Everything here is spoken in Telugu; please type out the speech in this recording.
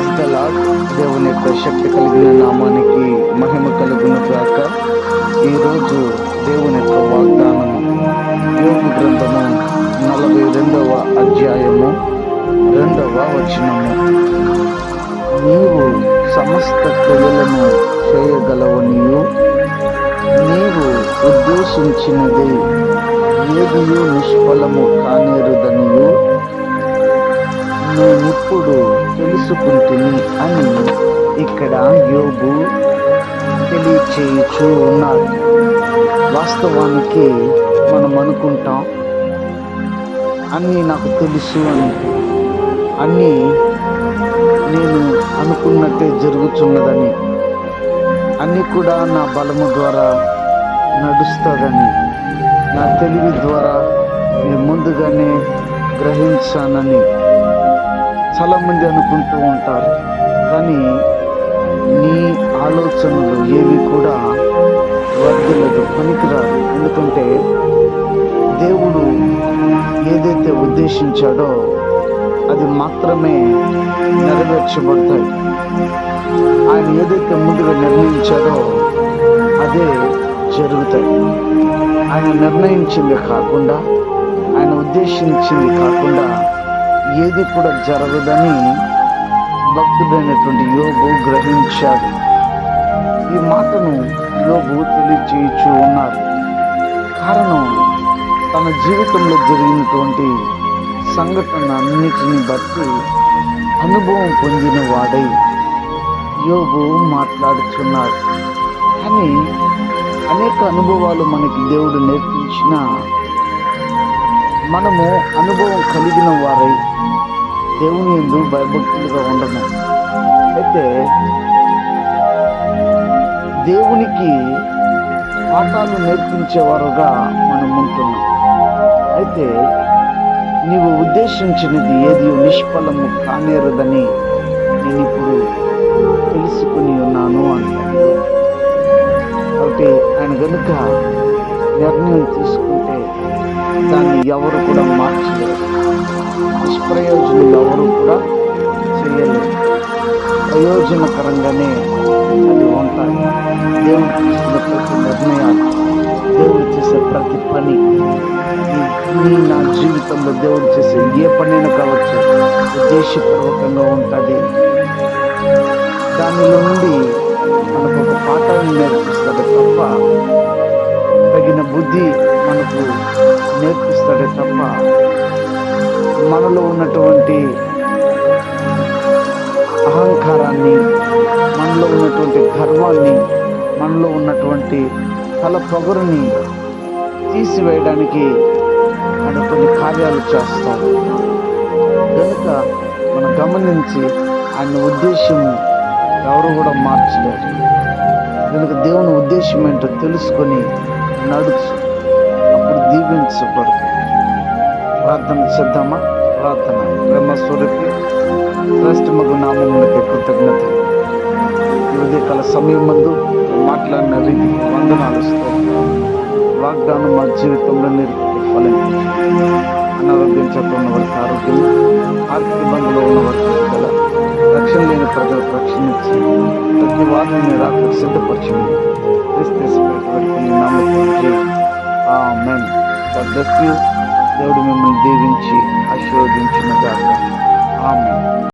ప్రైజ్ ద లాడ్ దేవుని యొక్క శక్తి కలిగిన నామానికి మహిమ కలుగును గాక ఈరోజు దేవుని యొక్క వాగ్దానం యోగ గ్రంథము నలభై రెండవ అధ్యాయము రెండవ వచనము. నీవు సమస్త క్రియలను చేయగలవనియు. నీవు ఉద్దేశించినది ఏదియు నిష్ఫలము కానేరుదనియు. నేనిప్పుడు తెలుసుకుంటుని అని ఇక్కడ యోగు తెలియచేయచ్చు ఉన్నారు వాస్తవానికి మనం అనుకుంటాం అన్నీ నాకు తెలుసు అని. అన్నీ నేను అనుకున్నట్టే జరుగుతున్నదని అన్నీ కూడా నా బలము ద్వారా నడుస్తుందని నా తెలివి ద్వారా నేను ముందుగానే గ్రహించానని. చాలామంది అనుకుంటూ ఉంటారు. కానీ నీ ఆలోచనలు ఏవి కూడా వర్ధలేదు పనికిరాదు. ఎందుకంటే దేవుడు ఏదైతే ఉద్దేశించాడో అది మాత్రమే నెరవేర్చబడతాయి. ఆయన ఏదైతే ముందుగా నిర్ణయించాడో అదే జరుగుతాయి. ఆయన నిర్ణయించింది కాకుండా ఆయన ఉద్దేశించింది కాకుండా ఏది కూడా జరగదని భక్తుడైనటువంటి యోగు గ్రహించాడు. ఈ మాటను యోగు తెలియచేయచ్చు ఉన్నారు కారణం తన జీవితంలో జరిగినటువంటి సంఘటన అన్నిటిని బట్టి అనుభవం పొందిన వాడై యోగు మాట్లాడుతున్నాడు కానీ అనేక అనుభవాలు మనకి దేవుడు నేర్పించిన మనము అనుభవం కలిగిన వారై దేవుని ఎందు భయభక్తులుగా ఉండము. అయితే దేవునికి పాఠాలు నేర్పించేవారుగా మనం ఉంటున్నాం అయితే నీవు ఉద్దేశించినది ఏది నిష్ఫలము కానేరదని నేను ఇప్పుడు తెలుసుకుని ఉన్నాను అంటాడు కాబట్టి ఆయన కనుక నిర్ణయం తీసుకుంటే దాన్ని ఎవరు కూడా మార్చలేరు. నిష్ప్రయోజనం ఎవరు కూడా చేయలేరు. ప్రయోజనకరంగానే అది ఉంటాయి. దేవుడు తీసుకున్న ప్రతి నిర్ణయాలు దేవుడు చేసే ప్రతి పని నీ నా జీవితంలో దేవుడు చేసే ఏ పనైనా కావచ్చు ఉద్దేశపూర్వకంగా ఉంటుంది. దానిలో నుండి మనకు ఒక పాఠాన్ని నేర్పిస్తాడు తప్ప తగిన బుద్ధి మనకు నేర్పిస్తాడే తప్ప మనలో ఉన్నటువంటి అహంకారాన్ని మనలో ఉన్నటువంటి గర్వాన్ని మనలో ఉన్నటువంటి తల పొగరుని తీసివేయడానికి ఆయన కొన్ని కార్యాలు చేస్తాడు. కనుక మనం గమనించి ఆయన ఉద్దేశము ఎవరు కూడా మార్చలేరు. కనుక దేవుని ఉద్దేశం ఏంటో తెలుసుకొని నడుచు. దీవించబడుతుంది ప్రార్థన చేద్దామా? ప్రార్థన. ప్రేమ స్వరూపి శ్రేష్టమగు నామములకి కృతజ్ఞత. ఉదయకాల సమయం ముందు మాట్లాడిన రీతి వందనాలు స్తోత్రాలు. వాగ్దానం మా జీవితంలో నిరుపతి ఫలించు. అనారోగ్యం చేత ఉన్న వారికి ఆరోగ్యం ఆర్థిక ఇబ్బందులు ఉన్న వారికి రక్షణ లేని ప్రజలకు రక్షణ ఇచ్చి ప్రతి వారిని మీరు సిద్ధపరచండి దేవుడు మిమ్మల్ని దీవించి ఆశీర్వదించిన గాక ఆమె